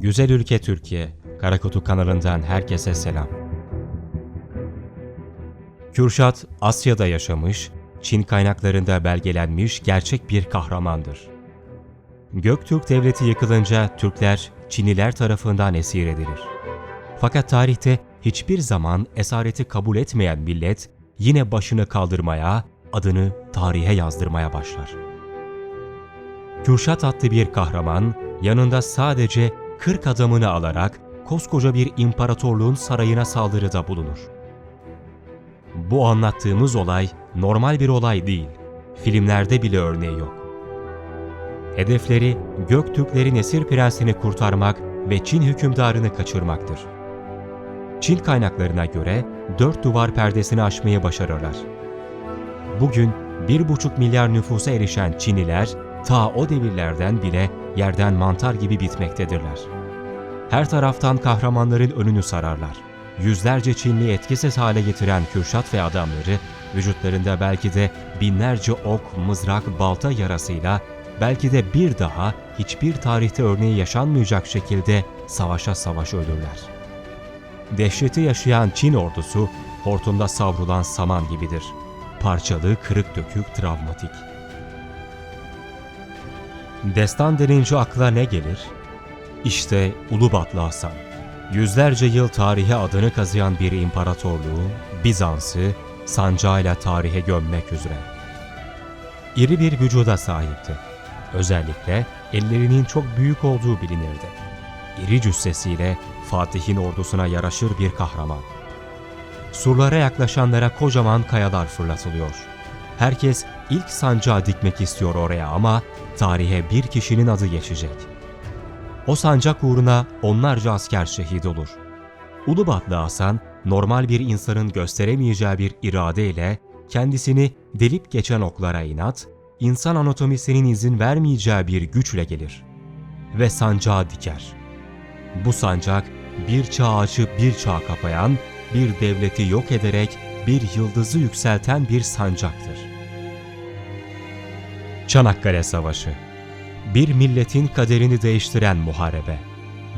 Güzel ülke Türkiye, Karakutu kanalından herkese selam. Kürşat, Asya'da yaşamış, Çin kaynaklarında belgelenmiş gerçek bir kahramandır. Göktürk Devleti yıkılınca Türkler, Çinliler tarafından esir edilir. Fakat tarihte hiçbir zaman esareti kabul etmeyen millet, yine başını kaldırmaya, adını tarihe yazdırmaya başlar. Kürşat adlı bir kahraman, yanında sadece 40 adamını alarak koskoca bir imparatorluğun sarayına saldırıda bulunur. Bu anlattığımız olay normal bir olay değil. Filmlerde bile örneği yok. Hedefleri Göktürklerin esir prensini kurtarmak ve Çin hükümdarını kaçırmaktır. Çin kaynaklarına göre dört duvar perdesini aşmayı başarırlar. Bugün 1,5 milyar nüfusa erişen Çinliler ta o devirlerden bile yerden mantar gibi bitmektedirler. Her taraftan kahramanların önünü sararlar. Yüzlerce Çinli etkisiz hale getiren Kürşat ve adamları, vücutlarında belki de binlerce ok, mızrak, balta yarasıyla belki de bir daha hiçbir tarihte örneği yaşanmayacak şekilde savaşa savaş ölürler. Dehşeti yaşayan Çin ordusu, hortumda savrulan saman gibidir. Parçalı, kırık dökük, travmatik. Destan denince akla ne gelir? İşte Ulubatlı Hasan. Yüzlerce yıl tarihe adını kazıyan bir imparatorluğu, Bizans'ı sancağıyla tarihe gömmek üzere. İri bir vücuda sahipti. Özellikle ellerinin çok büyük olduğu bilinirdi. İri cüssesiyle Fatih'in ordusuna yaraşır bir kahraman. Surlara yaklaşanlara kocaman kayalar fırlatılıyor. Herkes ilk sancağı dikmek istiyor oraya ama tarihe bir kişinin adı geçecek. O sancak uğruna onlarca asker şehit olur. Ulubatlı Hasan, normal bir insanın gösteremeyeceği bir iradeyle kendisini delip geçen oklara inat, insan anatomisinin izin vermeyeceği bir güçle gelir. Ve sancağı diker. Bu sancak bir çağ ağacı bir çağ kapayan, bir devleti yok ederek bir yıldızı yükselten bir sancaktır. Çanakkale Savaşı Bir milletin kaderini değiştiren muharebe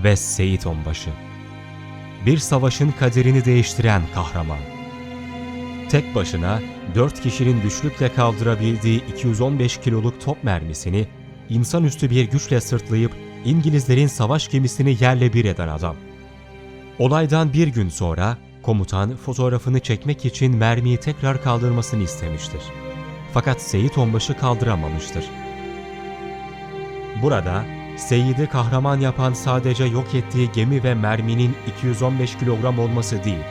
ve Seyit Onbaşı Bir savaşın kaderini değiştiren kahraman Tek başına dört kişinin güçlükle kaldırabildiği 215 kiloluk top mermisini insanüstü bir güçle sırtlayıp İngilizlerin savaş gemisini yerle bir eden adam. Olaydan bir gün sonra komutan fotoğrafını çekmek için mermiyi tekrar kaldırmasını istemiştir. Fakat Seyit Onbaşı kaldıramamıştır. Burada Seyit'i kahraman yapan sadece yok ettiği gemi ve merminin 215 kilogram olması değil,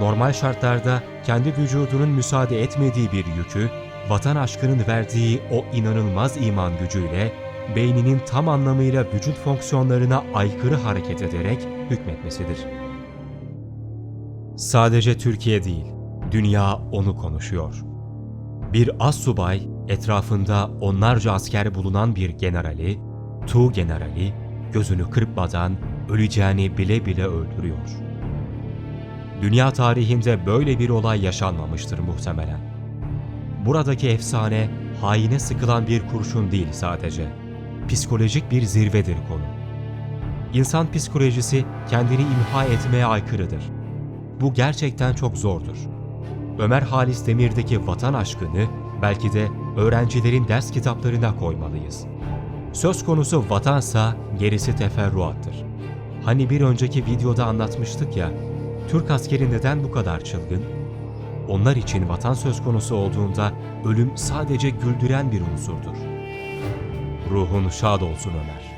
normal şartlarda kendi vücudunun müsaade etmediği bir yükü, vatan aşkının verdiği o inanılmaz iman gücüyle beyninin tam anlamıyla vücut fonksiyonlarına aykırı hareket ederek hükmetmesidir. Sadece Türkiye değil, dünya onu konuşuyor. Bir az subay etrafında onlarca asker bulunan bir generali, Tu generali gözünü kırpmadan öleceğini bile bile öldürüyor. Dünya tarihinde böyle bir olay yaşanmamıştır muhtemelen. Buradaki efsane haine sıkılan bir kurşun değil sadece. Psikolojik bir zirvedir konu. İnsan psikolojisi kendini imha etmeye aykırıdır. Bu gerçekten çok zordur. Ömer Halis Demir'deki vatan aşkını belki de öğrencilerin ders kitaplarına koymalıyız. Söz konusu vatansa gerisi teferruattır. Hani bir önceki videoda anlatmıştık ya, Türk askeri neden bu kadar çılgın? Onlar için vatan söz konusu olduğunda ölüm sadece güldüren bir unsurdur. Ruhun şad olsun Ömer.